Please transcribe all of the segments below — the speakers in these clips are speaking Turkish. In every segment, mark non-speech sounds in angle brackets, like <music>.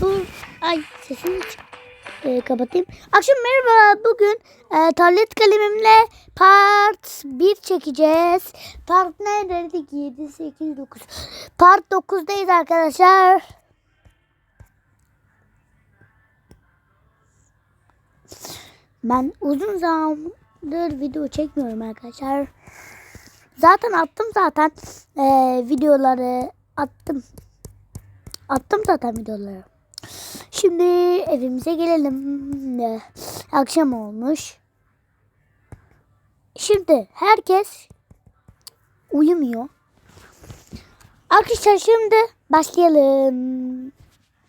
dur. Ay sesini e, kapatayım. Akşam merhaba. Bugün e, tablet kalemimle part 1 çekeceğiz. Part ne dedik? 7, 8, 9. Part 9'dayız arkadaşlar. Ben uzun zamandır video çekmiyorum arkadaşlar. Zaten attım zaten e, videoları attım. Attım zaten videoları. Şimdi evimize gelelim. Akşam olmuş. Şimdi herkes uyumuyor. Arkadaşlar şimdi başlayalım.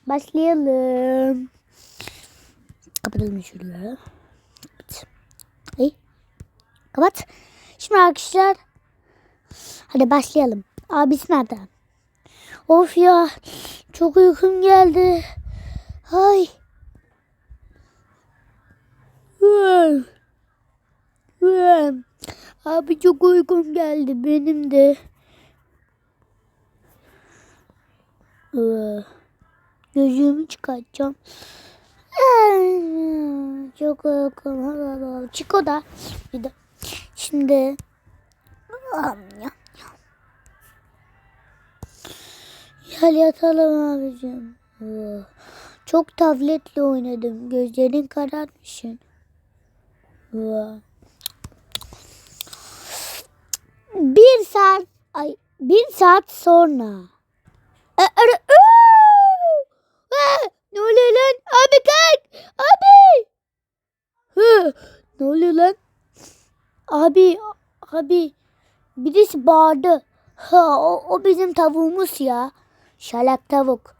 Başlayalım. Kapatalım şurayı. Kapat. Hey. Kapat. Şimdi arkadaşlar Hadi başlayalım. Abisi nerede? Of ya. Çok uykum geldi. Ay. Hıh. Hıh. Abi çok uykum geldi benim de. Hıh. Gözümü çıkartacağım. Çok uykum. Çiko da. Bir de. Şimdi. Gel yatalım abicim. Çok tabletle oynadım. Gözlerin kararmışsın. Bir saat ay bir saat sonra. E, ara- Aa! Aa! Ne oluyor lan? Abi kalk. Abi. Ne oluyor lan? Abi abi birisi bağırdı. Ha, o, o bizim tavuğumuz ya. Şalak tavuk.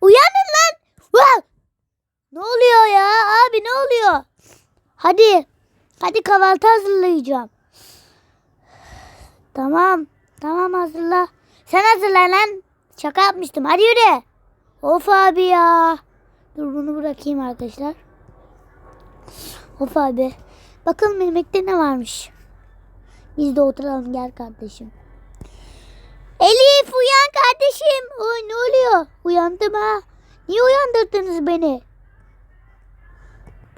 Uyanın lan. Ne oluyor ya? Abi ne oluyor? Hadi. Hadi kahvaltı hazırlayacağım. Tamam. Tamam hazırla. Sen hazırla lan. Şaka yapmıştım. Hadi yürü. Of abi ya. Dur bunu bırakayım arkadaşlar. Of abi. Bakalım yemekte ne varmış. Biz de oturalım gel kardeşim. Elif uyan kardeşim. Oy ne oluyor? Uyandım ha. Niye uyandırdınız beni?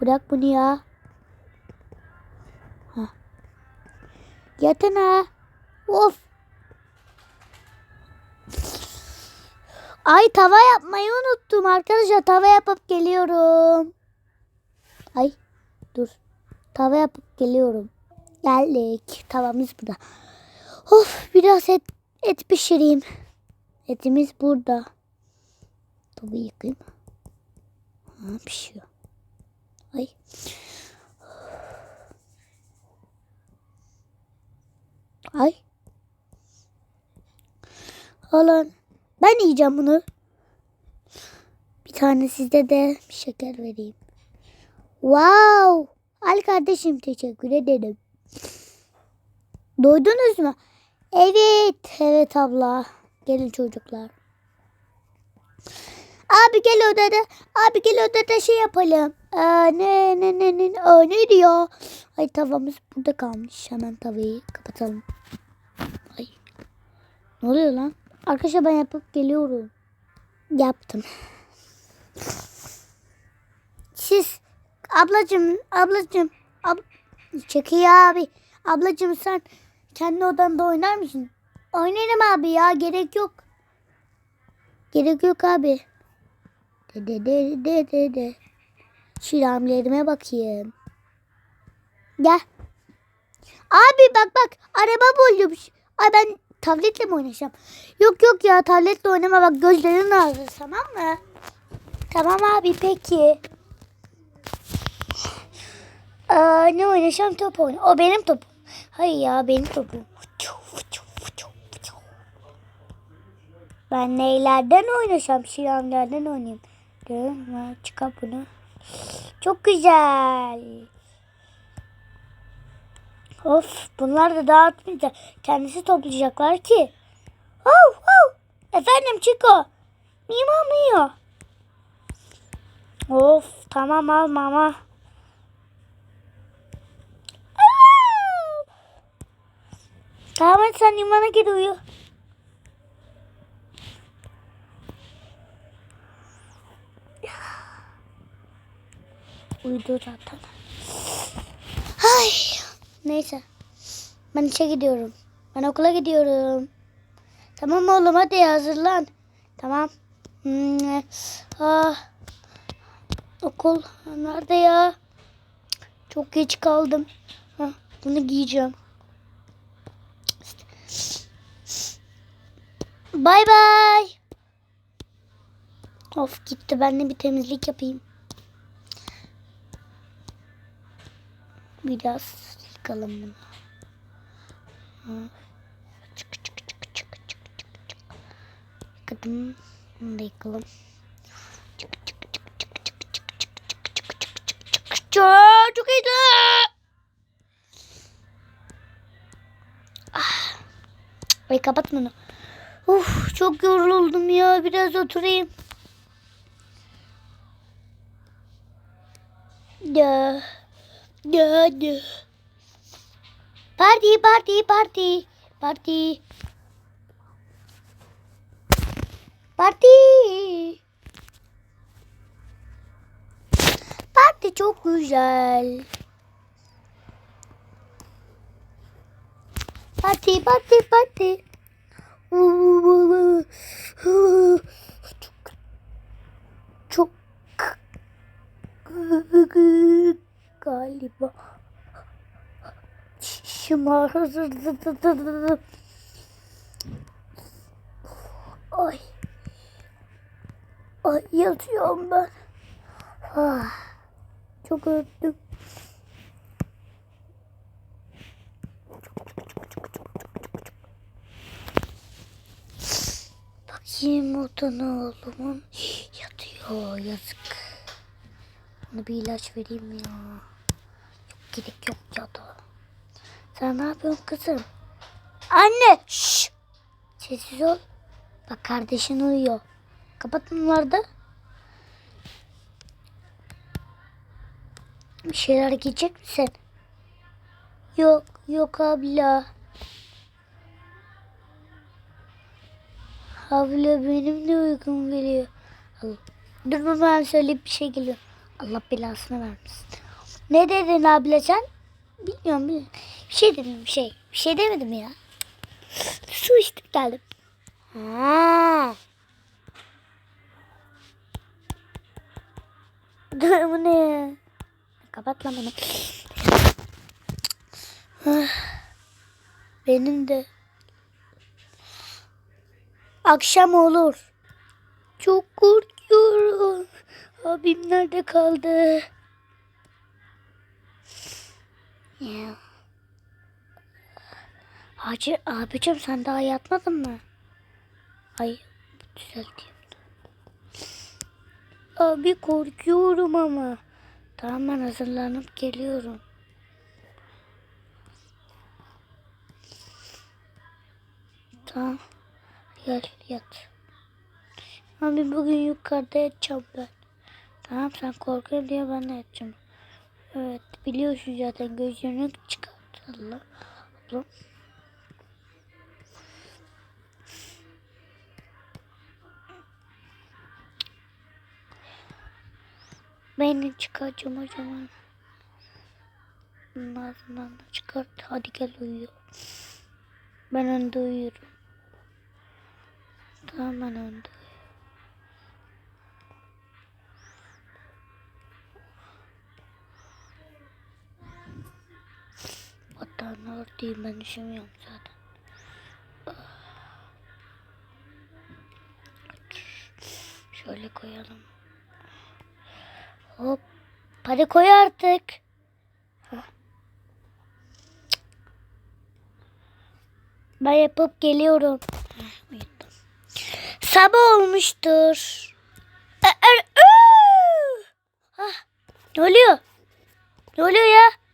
Bırak bunu ya. Ha. Yatın ha. Of. Ay tava yapmayı unuttum arkadaşlar. Tava yapıp geliyorum. Ay dur. Tava yapıp geliyorum. Geldik. Tavamız burada. Of biraz et, et pişireyim. Etimiz burada. Tavuğu yıkayayım. Ha, pişiyor. Ay. Ay. Alan. Ben yiyeceğim bunu. Bir tane sizde de bir şeker vereyim. Wow. Al kardeşim teşekkür ederim. Doydunuz mu? Evet. Evet abla. Gelin çocuklar. Abi gel odada. Abi gel odada şey yapalım. Aa, ne ne ne ne. Aa, ne diyor? Ay tavamız burada kalmış. Hemen tavayı kapatalım. Ay. Ne oluyor lan? Arkadaşlar ben yapıp geliyorum. Yaptım. Siz ablacım ablacım ab Çekiyor abi. Ablacım sen kendi odanda oynar mısın? Oynarım abi ya gerek yok. Gerek yok abi. De de de de de de. Şiramlerime bakayım. Gel. Abi bak bak araba buldum. Ay ben tabletle mi oynayacağım? Yok yok ya tabletle oynama bak gözlerin ağrır tamam mı? Tamam abi peki. Aa, ne oynayacağım top oyna. O benim topum. Hayır ya benim topum. Ben neylerden oynayacağım? Şiramlardan oynayayım. Dur, çıkar bunu. Çok güzel. Of bunlar da dağıtmayacak. Kendisi toplayacaklar ki. Oh, oh. Efendim Chico. Mimo mio. Of tamam al mama. Tamam sen limana gir uyu. Uyudu zaten. Ay. Neyse. Ben işe gidiyorum. Ben okula gidiyorum. Tamam oğlum hadi hazırlan. Tamam. Hmm, ah. Okul nerede ya? Çok geç kaldım. Hah, bunu giyeceğim. Bay bay. Of gitti ben de bir temizlik yapayım. Biraz yıkalım bunu. Çık çık çık çık çık çık çık. Yıkadım. Bunu da yıkalım. Çık çık çık çık çık çık çık çık çık çık çık çık çık. Çok iyiydi. Ah. Ay kapat bunu. Uf çok yoruldum ya. Biraz oturayım. Ya. Ya. Parti parti parti. Parti. Parti. Parti çok güzel. Parti parti parti. Çok galiba şımardı. Ay. Ay yatıyorum ben. Ah, çok öptüm. Bakayım odana oğlumun. Yatıyor yazık. Ona bir ilaç vereyim ya. Yok gerek yok ya da. Sen ne yapıyorsun kızım? Anne! Şşş! Sessiz ol. Bak kardeşin uyuyor. Kapat bunları da. Bir şeyler giyecek misin? Yok, yok abla. Abla benim de uykum geliyor. Dur ben söyleyip bir şey geliyor. Allah belasını vermesin. Ne dedin abla sen? Bilmiyorum bilmiyorum. Bir şey dedim bir şey. Bir şey demedim ya. Su içtim geldim. Ha. <laughs> Bu ne? Kapat lan bunu. Ah. Benim de. Akşam olur. Çok korkuyorum. Abim nerede kaldı? Ya. Hacı abicim sen daha yatmadın mı? Ay düzelteyim. Abi korkuyorum ama. Tamam ben hazırlanıp geliyorum. Tamam. Gel yat. Abi bugün yukarıda yatacağım ben. Tamam sen korkuyorsun diye ben de yatacağım. Evet biliyorsun zaten gözlerini çıkart Allah. Ablam. Ben de çıkaracağım o zaman. Ağzından da çıkart. Hadi gel uyu. Ben önde uyuyorum. Tamam ben önde Daha ne olur değil ben düşünmüyorum zaten. Şöyle koyalım. Hop. Hadi koy artık. Ben yapıp geliyorum. Sabah olmuştur. Ah, ne oluyor? Ne oluyor ya?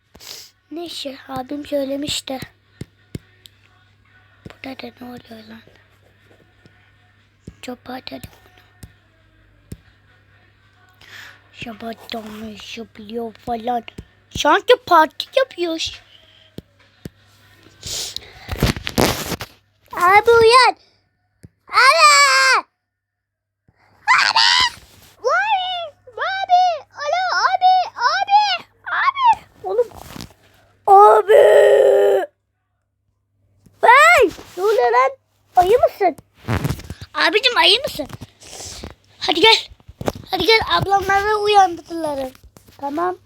Ne işi? Abim söylemişti. Burada da ne oluyor lan? Çöpe telefonu. Şabattan yapılıyor falan. Sanki parti yapıyoruz. Abi uyan. Abi. Abi. Abi. Alo abi. iyi misin? Hadi gel. Hadi gel ablamları uyandırdılar. Tamam.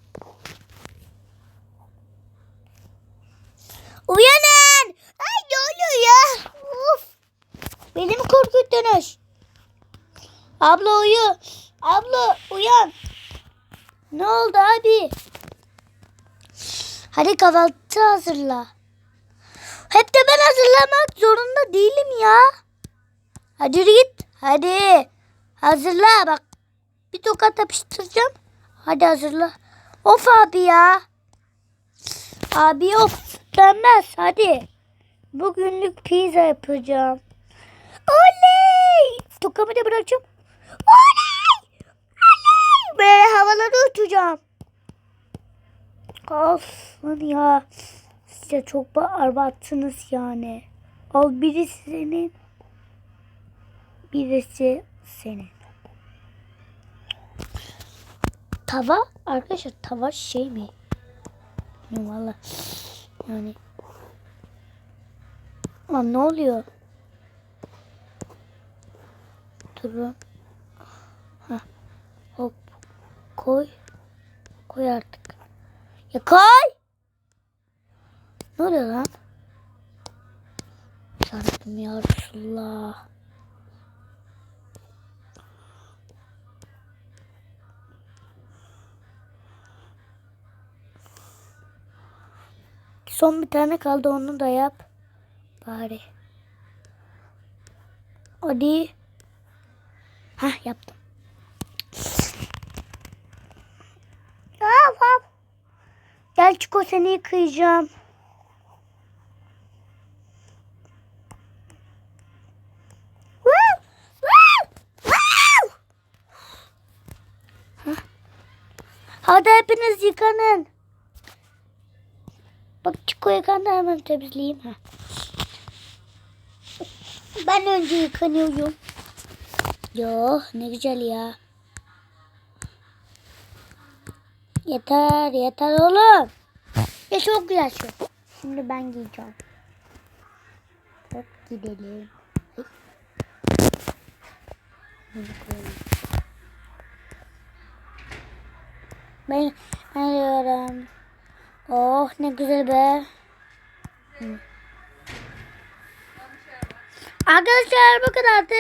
Uyanın. Ay ne oluyor ya? Uf. Beni mi korkuttunuz? Abla uyu. Abla uyan. Ne oldu abi? Hadi kahvaltı hazırla. Hep de ben hazırlamak zorunda değilim ya. Hadi git. Hadi. Hazırla bak. Bir tokat yapıştıracağım. Hadi hazırla. Of abi ya. Abi of denmez. Hadi. Bugünlük pizza yapacağım. Oley! Tokamı da bırakacağım. Oley! Oley! Böyle havalara uçacağım. Of ya. Size çok abarttınız yani. Al birisi senin. Birisi senin. Tava arkadaşlar tava şey mi? Valla. Yani. Lan ne oluyor? Durun. Heh. Hop. Koy. Koy artık. Ya koy. Ne oluyor lan? Yarabbim ya Resulallah. Son bir tane kaldı onu da yap. Bari. Hadi. Hah yaptım. Hop hop. Gel Çiko seni yıkayacağım. Hadi hepiniz yıkanın. Bak Çiko yıkandı hemen temizleyeyim. Ha. Ben önce yıkanıyorum. Yo ne güzel ya. Yeter yeter oğlum. Ya çok güzel şu. Şimdi ben giyeceğim. Hop gidelim. Ben, ben diyorum. Oh ne güzel be. Hı. Arkadaşlar bu kadardı.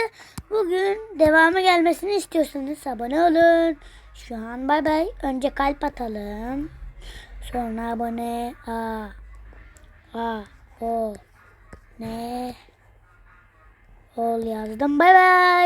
Bugün devamı gelmesini istiyorsanız abone olun. Şu an bay bay. Önce kalp atalım. Sonra abone. A. A. O. Ne. Ol yazdım. Bay bay.